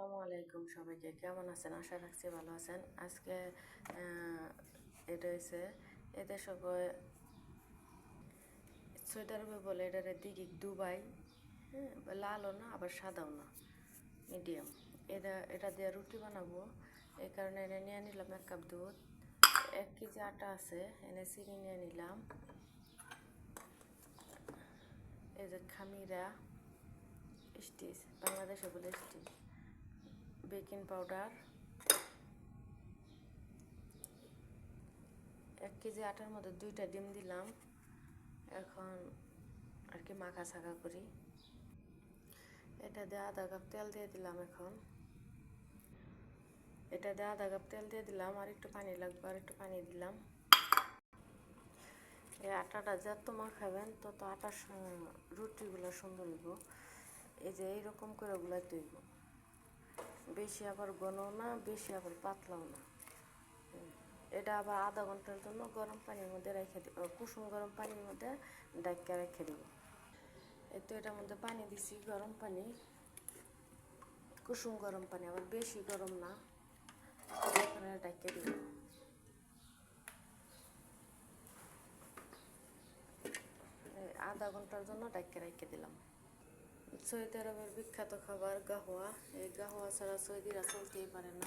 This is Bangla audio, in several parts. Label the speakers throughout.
Speaker 1: আসসালামু আলাইকুম সবাইকে। কেমন আছেন? আশা রাখছি ভালো আছেন। আজকে এটা হয়েছে এদের সবাই সোয়েটার বলে এটার দিকে দুবাই হ্যাঁ লালও না, আবার সাদাও না, মিডিয়াম। এটা এটা দিয়ে রুটি বানাবো। এই কারণে এনে নিয়ে নিলাম এক কাপ দুধ, এক কেজি আটা আছে, এনে চিনি নিয়ে নিলাম। এই যে খামিরা, স্টিচ, বাংলাদেশে বলে স্টিচ। Baking powder. এক কেজি আটার মধ্যে দুইটা ডিম দিলাম। এখন আর কি মাখা ছাকা করি। এটা দিয়ে আধা কাপ তেল দিয়ে দিলাম এখন। এটা দিয়ে আধা কাপ তেল দিয়ে দিলাম আর একটু পানি লাগবে আর একটু পানি দিলাম। এই আটাটা যত মাখাবেন তত আটার রুটিগুলো সুন্দর হইব। এই যে এইরকম করে ওগুলো তৈব বেশি আবার ঘনও না, বেশি আবার পাতলাও না। এটা আবার আধা ঘণ্টার জন্য গরম পানির মধ্যে রেখে দিব কুসুম গরম পানির মধ্যে ডাইকা রেখে দিব। এই তো এটার মধ্যে পানি দিছি, গরম পানি। কুসুম গরম পানি, আবার বেশি গরম না। ডাইকা দিব। আধা ঘণ্টার জন্য ডাইকা রেখে দিলাম। সৌদি আরবের বিখ্যাত খাবার গাহোয়া এই গাহোয়া ছাড়া সৌদিরা চলতেই পারে না।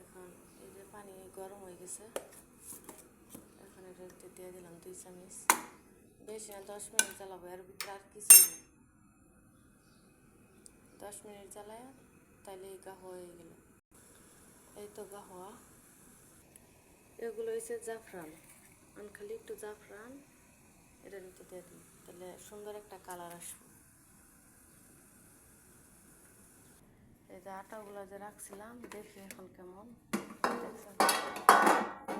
Speaker 1: এখন এই যে পানি গরম হয়ে গেছে। এখন এটা দিয়ে দিলাম দুই চামচ। বেশি না দশ মিনিট জ্বালাবো এর ভিতরে আর কিছু নেই। দশ মিনিট জ্বালায় তাইলে এই গাহোয়া হয়ে গেল। এই তো গাহোয়া এগুলো হয়েছে জাফরান আমি খালি একটু জাফরান এটার ভিতরে দিয়ে দিই তাহলে সুন্দর একটা কালার আসবে। এই যে আটাগুলো যে রাখছিলাম, দেখি এখন কেমন?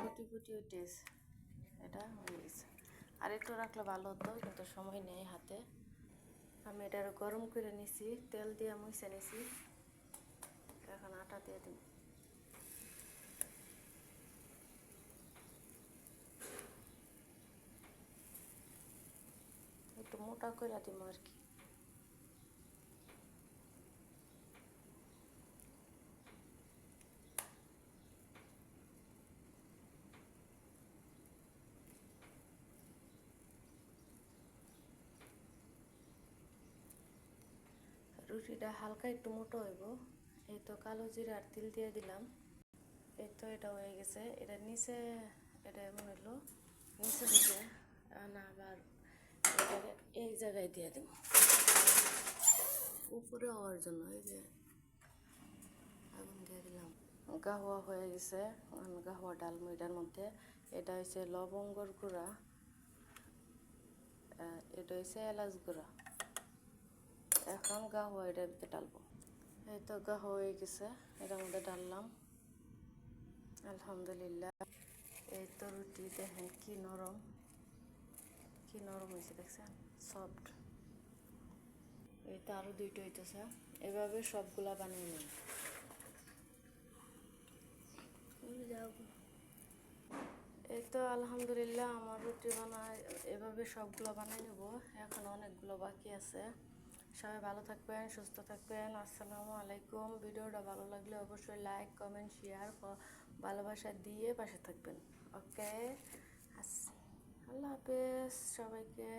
Speaker 1: গুটি গুটি উঠেছে এটা হয়ে গেছে আর একটু রাখলে ভালো হতো, কিন্তু সময় নেই হাতে। আমি এটা গরম করে নিছি, তেল দিয়ে মুছে নিছি। এখন আটা দিয়ে দিই একটু মোটা করে দিব আর কি। রুটিটা হালকা একটু মোটো হইব। এই তো কালো জিরা আর তিল দিয়ে দিলাম। এই তো এটা হয়ে গেছে। এটা নিচে, এটা এমন হইল নিচে দিকে না, আবার এটাকে এই জায়গায় দিয়ে দেব। উপরে হওয়ার জন্য এই যে আগুন দিয়ে দিলাম। গাহোয়া হয়ে গেছে। গাহোয়া ডালমু এটার মধ্যে। এটা হচ্ছে লবঙ্গর গুঁড়া। এটা হচ্ছে এলাচ গুঁড়া। এখন গাহোয়া এটার ভিতরে ডালবো এই তো গাহোয়া হয়ে গেছে। এটার মধ্যে ডাললাম আলহামদুলিল্লাহ। এই তো রুটি দেখেন কি নরম। কি নরম হয়েছে দেখছেন? সফট এই তো আরও দুইটা হইতেছে। এভাবে সবগুলা বানিয়ে নিন। এই তো আলহামদুলিল্লাহ আমার রুটি বানায় এভাবে সবগুলো বানাই নেব। এখন অনেকগুলো বাকি আছে। সবাই ভালো থাকবেন সুস্থ থাকবেন। আসসালামু আলাইকুম। ভিডিওটা ভালো লাগলে অবশ্যই লাইক কমেন্ট শেয়ার ভালোবাসা দিয়ে পাশে থাকবেন। ওকে আল্লাহ হাফেজ সবাইকে।